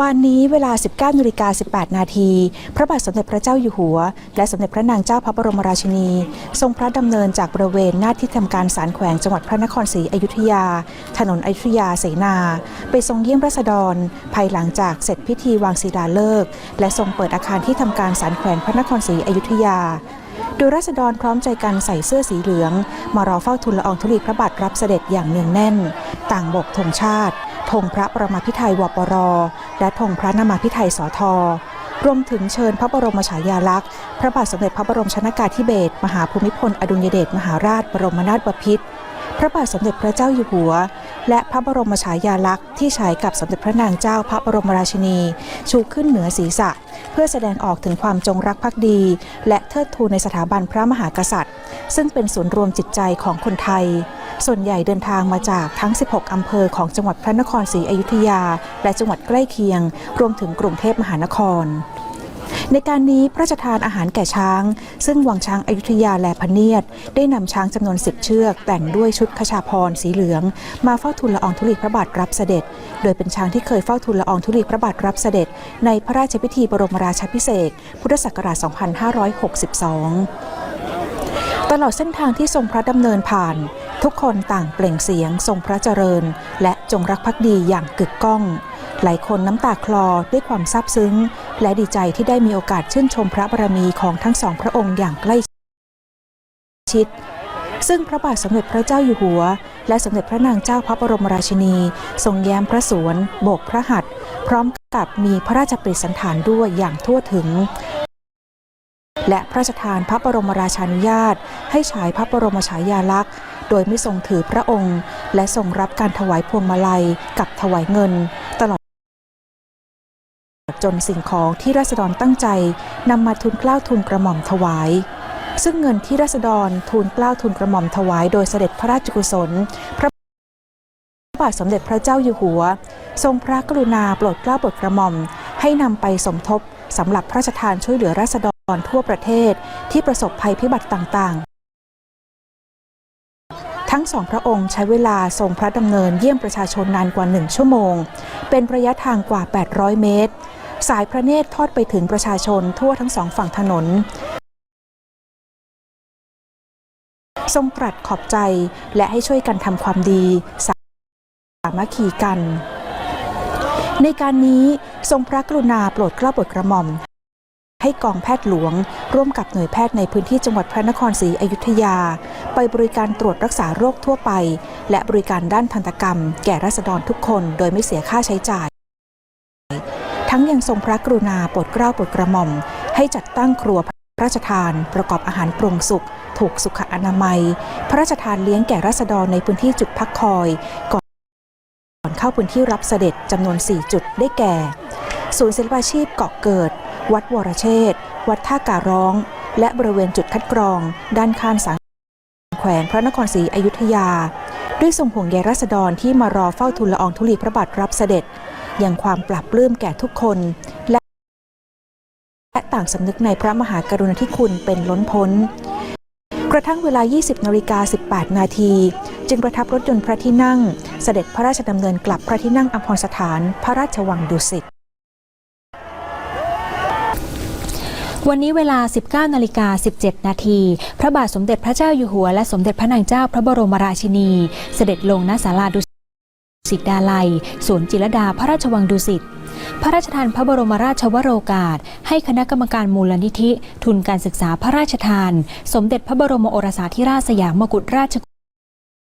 วันนี้เวลา 19นาฬิกา18 นาที พระบาทสมเด็จพระเจ้าอยู่หัว และสมเด็จพระนางเจ้าพระบรมราชินี ทรงพระดำเนินจากบริเวณหน้าที่ทำการศาลแขวงจังหวัดพระนครศรีอยุธยา ถนนอยุธยาเสนา ไปทรงเยี่ยมราษฎร ภายหลังจากเสร็จพิธีวางศิลาฤกษ์และทรงเปิดอาคารที่ทำการศาลแขวงพระนครศรีอยุธยาโดยราษฎรพร้อมใจกันใส่เสื้อสีเหลือง มารอเฝ้าทูลละอองธุลีพระบาทรับเสด็จอย่างเนืองแน่น ต่างบกธงชาติ ธงพระประมาพิไทยวปร และธงพระนามาพิไทยสทรวมถึงเชิญพระบรมฉายาลักษณ์ พระบาทสมเด็จพระบรมชนากาธิเบศรมหาภูมิพลอดุลยเดชมหาราชบรมนาถบพิตรพระบาทสมเด็จพระเจ้าอยู่หัว และพระบรมฉายาลักษณ์ที่ฉายกับสมเด็จพระนางเจ้าพระบรมราชินี ชูขึ้นเหนือศีรษะ เพื่อแสดงออกถึงความจงรักภักดี และเทิดทูนในสถาบันพระมหากษัตริย์ ซึ่งเป็นศูนย์รวมจิตใจของคนไทย ส่วนใหญ่เดินทางมาจากทั้ง 16 อำเภอของจังหวัดพระนครศรีอยุธยา และจังหวัดใกล้เคียง รวมถึงกรุงเทพมหานคร ในการนี้พระราชทานอาหารแก่ช้าง ซึ่งวังช้างอายุทยาและพเนียด ได้นำช้างจำนวนสิบเชือก แต่งด้วยชุดขชาพรสีเหลือง มาเฝ้าทูลละอองธุลีพระบาทรับเสด็จ โดยเป็นช้างที่เคยเฝ้าทูลละอองธุลีพระบาทรับเสด็จ ในพระราชพิธีบรมราชาภิเศษพุทธศักราช 2562 ตลอดเส้นทางที่ทรงพระดำเนินผ่าน ทุกคนต่างเปล่งเสียงทรงพระเจริญ และจงรักภักดีอย่างกึกก้อง หลายคนน้ำตาคลอด้วยความซาบซึ้ง และดีใจที่ได้มีโอกาสชื่นชมพระบารมีของทั้งสองพระองค์อย่างใกล้ชิด ซึ่งพระบาทสมเด็จพระเจ้าอยู่หัว และสมเด็จพระนางเจ้าพระบรมราชินี ทรงแย้มพระสวนโบกพระหัตถ์พร้อมกับมีพระราชปริสันฐานด้วยอย่างทั่วถึงและพระราชทานพระบรมราชานุญาต ให้ฉายพระบรมฉายาลักษณ์ โดยไม่ทรงถือพระองค์ และทรงรับการถวายพวงมาลัยกับถวายเงิน ตลอดจนสิ่งของที่ราษฎรตั้งใจนำมาทุนกล้าวทุนกระหม่อมถวาย ซึ่งเงินที่ราษฎรทูลเกล้าวทุนกระหม่อมถวาย โดยเสด็จพระราชกุศล พระบาทสมเด็จพระเจ้าอยู่หัว ทรงพระกรุณาโปรดเกล้าโปรดกระหม่อม ให้นำไปสมทบสำหรับพระราชทานช่วยเหลือราษฎรทั่วประเทศที่ประสบภัยพิบัติต่าง ทั้งสองพระองค์ใช้เวลาทรงพระดำเนินเยี่ยมประชาชนนานกว่าหนึ่งชั่วโมง เป็นระยะทางกว่า 800 เมตร สายพระเนตรทอดไปถึงประชาชนทั่วทั้งสองฝั่งถนน ทรงตรัสขอบใจและให้ช่วยกันทำความดี สามัคคีกันในการนี้ทรงพระกรุณาโปรดเกล้าโปรดกระหม่อม ให้กองแพทย์หลวง ร่วมกับหน่วยแพทย์ในพื้นที่จังหวัดพระนครศรีอยุธยา ไปบริการตรวจรักษาโรคทั่วไป และบริการด้านทันตกรรม แก่ราษฎรทุกคนโดยไม่เสียค่าใช้จ่าย ทั้งยังทรงพระกรุณาโปรดเกล้าโปรดกระหม่อม ให้จัดตั้งครัวพระราชทานประกอบอาหารปรุงสุกถูกสุขอนามัย พระราชทานเลี้ยงแก่ราษฎรในพื้นที่จุดพักคอยก่อนก่อนเข้าพื้นที่รับเสด็จจำนวน 4 จุดได้แก่ ศูนย์ศิลปาชีพเกาะเกิด วัดวรเชษฐ์วัดท่าการร้อง และบริเวณจุดคัดกรอง ด้านข้างศาลแขวงพระนครศรีอยุธยา ด้วยทรงห่วงใยราษฎรที่มารอเฝ้าทูลละอองธุลีพระบาทรับเสด็จยังความปรับปลื้มแก่ทุกคนและและต่างสำนึกในพระมหากรุณาธิคุณเป็นล้นพ้น กระทั่งเวลา 20นาฬิกา18 นาที จึงประทับรถยนต์พระที่นั่ง เสด็จพระราชดำเนินกลับพระที่นั่งอภรสถาน พระราชวังดุสิต วันนี้เวลา 19นาฬิกา17 นาทีพระบาทสมเด็จพระเจ้าอยู่หัวและสมเด็จพระนางเจ้าพระบรมราชินี เสด็จลงณศาลาดุสิตดาลัยสวนจิรดาพระราชวังดุสิตพระราชทานพระบรมราชวโรกาส ให้คณะกรรมการมูลนิธิ ทุนการศึกษาพระราชทาน สมเด็จพระบรมโอรสาธิราชสยามกุฎราช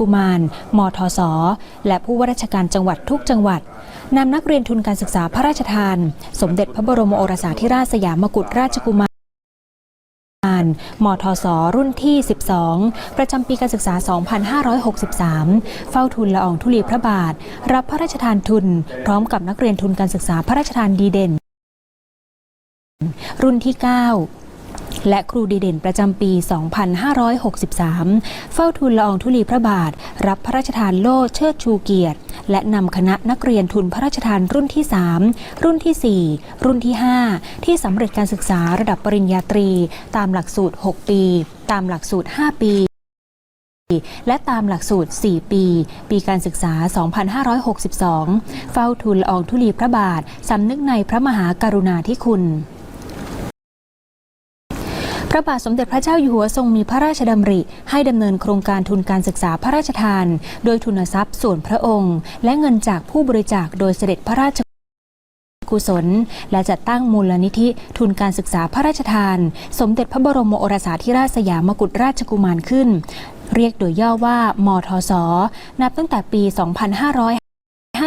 กุมาร มทศ และผู้ว่าราชการจังหวัดทุกจังหวัด นำนักเรียนทุนการศึกษาพระราชทาน สมเด็จพระบรมโอรสาธิราชสยามกุฎราชกุมารมทศรุ่นที่ 12 ประจำปีการศึกษา 2563 เฝ้าทุนละอองธุลีพระบาท รับพระราชทานทุน พร้อมกับนักเรียนทุนการศึกษาพระราชทานดีเด่น รุ่นที่ 9 และครูดีเด่นประจำปี 2563 เฝ้าทุนละอองธุลีพระบาท รับพระราชทานโล่เชิดชูเกียรติ และนำคณะนักเรียนทุนพระราชทานรุ่นที่ 3 รุ่นที่ 4 รุ่นที่ 5 ที่สำเร็จการศึกษาระดับปริญญาตรี ตามหลักสูตร 6 ปี ตามหลักสูตร 5 ปีและตามหลักสูตร 4 ปี ปีการศึกษา 2562 เฝ้าทูลละอองธุลีพระบาท สำนึกในพระมหากรุณาธิคุณ ระบาทสมเด็จพระเจ้าอยู่หัวทรงมีพระราชดำริ ให้ดำเนินโครงการทุนการศึกษาพระราชทาน โดยทุนทรัพย์ส่วนพระองค์ และเงินจากผู้บริจาคโดยเสด็จพระราชกุศล และจัดตั้งมูลนิธิทุนการศึกษาพระราชทาน สมเด็จพระบรมโอรสาธิราชสยามกุฎราชกุมารขึ้น เรียกโดยย่อว่ามทศนับตั้งแต่ปี 2500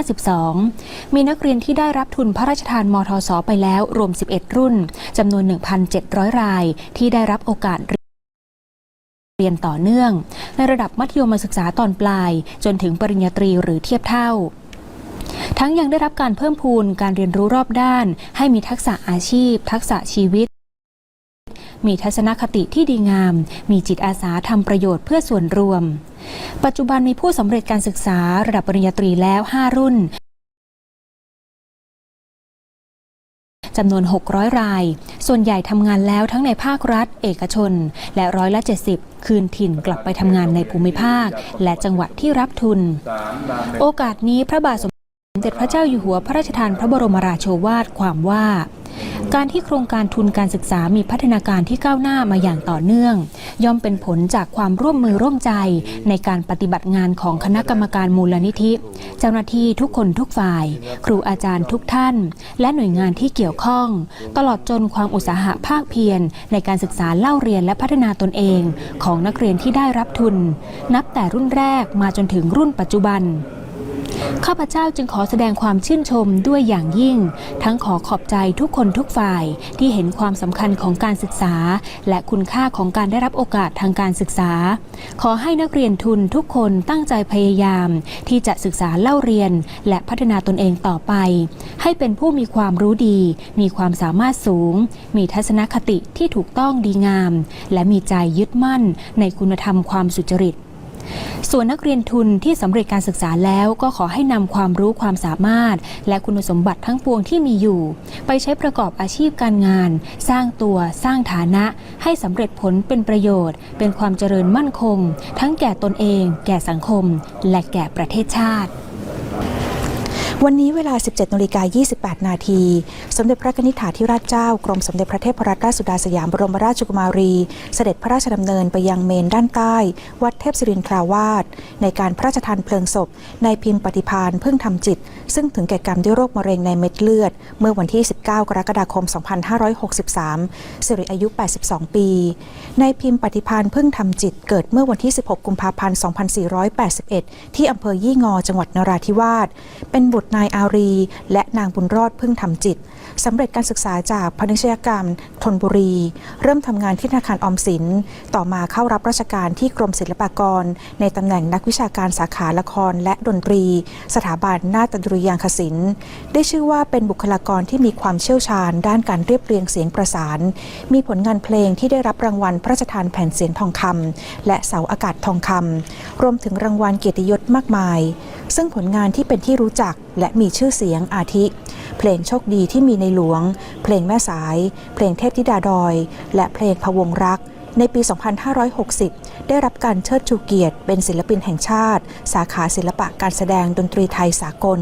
2552 มีนักเรียนที่ได้รับทุนพระราชทานมทศไปแล้วรวม 11 รุ่นจำนวน 1,700 ราย ที่ได้รับโอกาสเรียนต่อเนื่อง ในระดับมัธยมศึกษาตอนปลาย จนถึงปริญญาตรีหรือเทียบเท่าทั้งยังได้รับการเพิ่มพูนการเรียนรู้รอบด้าน ให้มีทักษะอาชีพ ทักษะชีวิต มีทัศนคติที่ดีงาม มีจิตอาสาทำประโยชน์เพื่อส่วนรวม ปัจจุบันมีผู้สำเร็จการศึกษาระดับปริญญาตรีแล้ว 5 รุ่นจำนวน 600 ราย ส่วนใหญ่ทำงานแล้วทั้งในภาครัฐ เอกชน และร้อยละ 70 คืนถิ่นกลับไปทำงานในภูมิภาค และจังหวัดที่รับทุน โอกาสนี้พระบาทสมเด็จพระเจ้าอยู่หัวพระราชทานพระบรมราโชวาทความว่า การที่โครงการทุนการศึกษามีพัฒนาการที่ก้าวหน้ามาอย่างต่อเนื่อง ย่อมเป็นผลจากความร่วมมือร่วมใจ ในการปฏิบัติงานของคณะกรรมการมูลนิธิ เจ้าหน้าที่ทุกคนทุกฝ่าย ครูอาจารย์ทุกท่าน และหน่วยงานที่เกี่ยวข้อง ตลอดจนความอุตสาหะภาคเพียร ในการศึกษาเล่าเรียนและพัฒนาตนเอง ของนักเรียนที่ได้รับทุน นับแต่รุ่นแรกมาจนถึงรุ่นปัจจุบัน ข้าพเจ้าจึงขอแสดงความชื่นชมด้วยอย่างยิ่ง ทั้งขอขอบใจทุกคนทุกฝ่ายที่เห็นความสำคัญของการศึกษา และคุณค่าของการได้รับโอกาสทางการศึกษา ขอให้นักเรียนทุนทุกคนตั้งใจพยายาม ที่จะศึกษาเล่าเรียน และพัฒนาตนเองต่อไป ให้เป็นผู้มีความรู้ดี มีความสามารถสูง มีทัศนคติที่ถูกต้องดีงาม และมีใจยึดมั่นในคุณธรรมความสุจริต ส่วนนักเรียนทุนที่สำเร็จการศึกษาแล้วก็ขอให้นำความรู้ความสามารถ และคุณสมบัติทั้งปวงที่มีอยู่ ไปใช้ประกอบอาชีพการงาน สร้างตัวสร้างฐานะ ให้สำเร็จผลเป็นประโยชน์ เป็นความเจริญมั่นคง ทั้งแก่ตนเอง แก่สังคม และแก่ประเทศชาติ วันนี้เวลา 17นาฬิกา28 นาที สมเด็จพระนิธิถาธิราชเจ้ากรมสมเด็จพระเทพรัตนราชสุดาสยามบรมราชกุมารี เสด็จพระราชดำเนินไปยังเมนด้านใต้ วัดเทพศิรินทราวาสในการพระราชทานเพลิงศพในพิมพ์ปฏิพานเพิ่งทำจิต ซึ่งถึงแก่กรรมด้วยโรคมะเร็งในเม็ดเลือด เมื่อวันที่ 19 กรกฎาคม 2563สิริอายุ 82 ปีในพิมพ์ปฏิพานเพิ่งทำจิตเกิดเมื่อวันที่ 16 กุมภาพันธ์ 2481 ที่อำเภอยี่งอจังหวัดนราธิวาสเป็นบุตรนายอารี และนางบุญรอดพึ่งทำจิต สำเร็จการศึกษาจากพนิชยกรรมธนบุรี เริ่มทำงานที่ธนาคารออมสิน ต่อมาเข้ารับราชการที่กรมศิลปากร ในตำแหน่งนักวิชาการสาขาละครและดนตรี สถาบันนาฏดุริยางคศิลป์ ได้ชื่อว่าเป็นบุคลากรที่มีความเชี่ยวชาญ ด้านการเรียบเรียงเสียงประสาน มีผลงานเพลงที่ได้รับรางวัลพระราชทานแผ่นเสียงทองคำและเสาอากาศทองคำรวมถึงรางวัลเกียรติยศมากมาย ซึ่งผลงานที่เป็นที่รู้จักและมีชื่อเสียงอาทิ เพลงโชคดีที่มีในหลวง เพลงแม่สาย เพลงเทพธิดาดอย และเพลงพวงรัก ในปี 2560 ได้รับการเชิดชูเกียรติ เป็นศิลปินแห่งชาติ สาขาศิลปะการแสดงดนตรีไทยสากล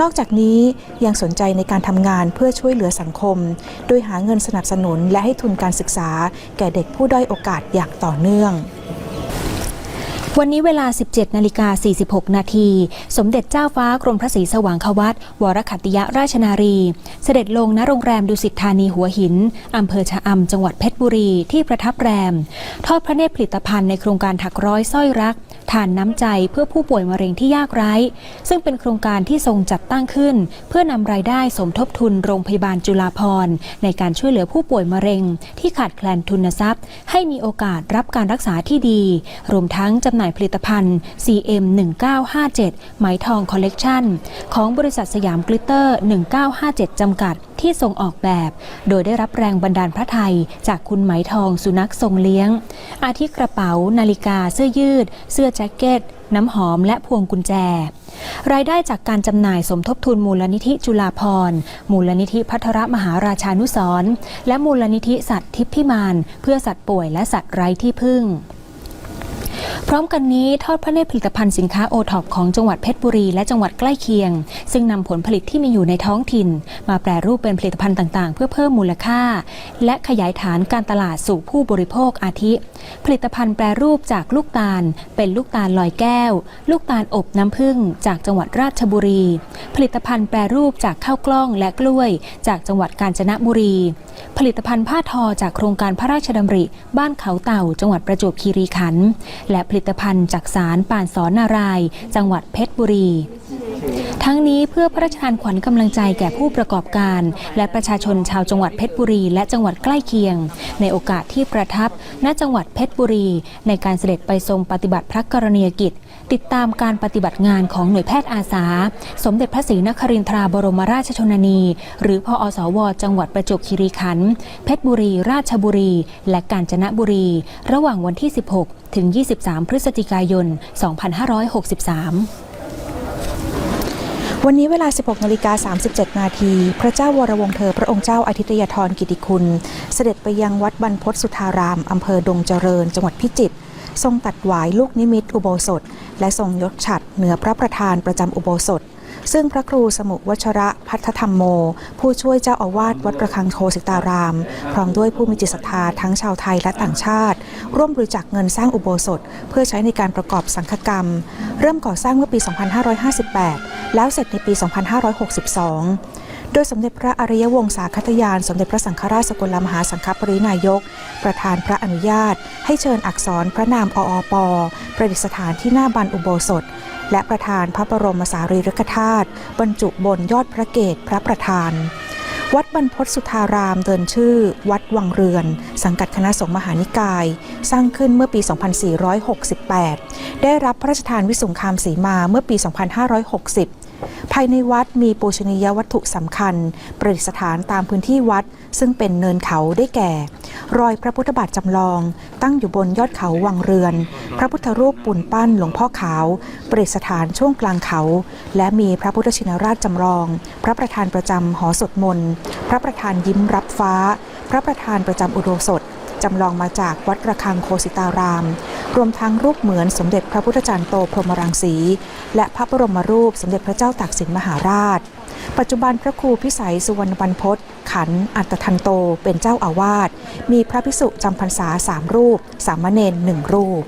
นอกจากนี้ยังสนใจในการทำงานเพื่อช่วยเหลือสังคม โดยหาเงินสนับสนุนและให้ทุนการศึกษา แก่เด็กผู้ด้อยโอกาสอย่างต่อเนื่อง วันนี้เวลา 17 นาฬิกา 46 นาที สมเด็จเจ้าฟ้ากรมพระศรีสว่างควัตวรขัตติยราชนารี เสด็จลงณโรงแรมดุสิตธานีหัวหิน อำเภอชะอำจังหวัดเพชรบุรีที่ประทับแรม ทอดพระเนตรผลิตภัณฑ์ในโครงการถักร้อยสร้อยรัก ทานน้ำใจเพื่อผู้ป่วยมะเร็งที่ยากไร้ ซึ่งเป็นโครงการที่ทรงจัดตั้งขึ้น เพื่อนำรายได้สมทบทุนโรงพยาบาลจุฬาภรณ์ในการช่วยเหลือผู้ป่วยมะเร็ง ที่ขาดแคลนทุนทรัพย์ ให้มีโอกาสรับการรักษาที่ดี รวมทั้งจำหน่ายผลิตภัณฑ์ CM 1957ไหมทองคอลเลกชันของบริษัทสยามกลิตเตอร์ 1957 จำกัดที่ทรงออกแบบ โดยได้รับแรงบันดาลพระไทย จากคุณไหมทองสุนัขทรงเลี้ยง อาทิกระเป๋า นาฬิกา เสื้อยืด เสื้อแจ็คเก็ต น้ำหอมและพวงกุญแจ รายได้จากการจำหน่ายสมทบทุนมูลนิธิจุฬาภรมูลนิธิพัทรมหาราชานุสรณ์และมูลนิธิสัตว์ทิพย์พิมาน เพื่อสัตว์ป่วยและสัตว์ไร้ที่พึ่ง พร้อมกันนี้ทอดพระเนตรผลิตภัณฑ์สินค้าโอท็อปของจังหวัดเพชรบุรีและจังหวัดใกล้เคียง ซึ่งนำผลผลิตที่มีอยู่ในท้องถิ่น มาแปรรูปเป็นผลิตภัณฑ์ต่างๆ เพื่อเพิ่มมูลค่า และขยายฐานการตลาดสู่ผู้บริโภคอาทิ ผลิตภัณฑ์แปรรูปจากลูกตาล เป็นลูกตาลลอยแก้ว ลูกตาลอบน้ำผึ้งจากจังหวัดราชบุรี ผลิตภัณฑ์แปรรูปจากข้าวกล้องและกล้วย จากจังหวัดกาญจนบุรี ผลิตภัณฑ์ผ้าทอจากโครงการพระราชดำริ บ้านเขาเต่า จังหวัดประจวบคีรีขันธ์และผลิิตภัณฑ์จากสารป่านสอนนาราย จังหวัดเพชรบุรี ทั้งนี้เพื่อพระราชทานขวัญกำลังใจแก่ผู้ประกอบการ และประชาชนชาวจังหวัดเพชรบุรี และจังหวัดใกล้เคียง ในโอกาสที่ประทับณจังหวัดเพชรบุรี ในการเสด็จไปทรงปฏิบัติพระกรณียกิจ ติดตามการปฏิบัติงานของหน่วยแพทย์อาสา สมเด็จพระศรีนครินทราบรมราชชนนี หรือพอสว จังหวัดประจวบคีรีขันธ์เพชรบุรี ราชบุรี และกาญจนบุรี ระหว่างวันที่ 16 ถึง 23 พฤศจิกายน 2563วันนี้เวลา 16นาฬิกา37 นาที พระเจ้าวรวงเธอ พระองค์เจ้าอาทิตยธรกิติคุณ เสด็จไปยังวัดบรรพตสุธาราม อำเภอดงเจริญ จังหวัดพิจิตร ทรงตัดหวายลูกนิมิตอุโบสถ และทรงยกฉัดเหนือพระประธานประจำอุโบสถ ซึ่งพระครูสมุวัชระพัฒธรรมโม ผู้ช่วยเจ้าอาวาสวัดประคังโคสิตาราม พร้อมด้วยผู้มีจิตศรัทธาทั้งชาวไทยและต่างชาติ ร่วมบริจาคเงินสร้างอุโบสถ เพื่อใช้ในการประกอบสังฆกรรม เริ่มก่อสร้างเมื่อปี 2558 แล้วเสร็จในปี 2562 โดยสมเด็จพระอริยวงศาคตยาน สมเด็จพระสังฆราชสกลมหาสังฆปรินายก ประธานพระอนุญาต ให้เชิญอักษรพระนามออปประดิษฐานที่หน้าบันอุโบสถ และประธานพระบรมสารีริกธาตุบรรจุบนยอดพระเกศพระประธานวัดบรรพตสุธารามเดินชื่อ วัดวังเรือน สังกัดคณะสงฆ์มหานิกาย สร้างขึ้นเมื่อปี 2468 ได้รับพระราชทานวิสุงคามสีมาเมื่อปี 2560 ภายในวัดมีปูชนียวัตถุสำคัญ ประดิษฐานตามพื้นที่วัด ซึ่งเป็นเนินเขาได้แก่ รอยพระพุทธบาทจำลอง ตั้งอยู่บนยอดเขาวังเรือน พระพุทธรูปปูนปั้นหลวงพ่อขาว ประดิษฐานช่วงกลางเขา และมีพระพุทธชินราชจำลอง พระประธานประจำหอสวดมนต์พระประธานยิ้มรับฟ้า พระประธานประจำอุโบสถจำลองมาจากวัดระฆังโคสิตาราม รวมทั้งรูปเหมือนสมเด็จพระพุทธจารย์โตพรหมรังสี และพระบรมรูปสมเด็จพระเจ้าตากสินมหาราช ปัจจุบันพระครูพิสัยสุวรรณบรรพศขันอัตทันโตเป็นเจ้าอาวาส มีพระภิกษุจำพรรษาสามรูป สามเณรหนึ่งรูป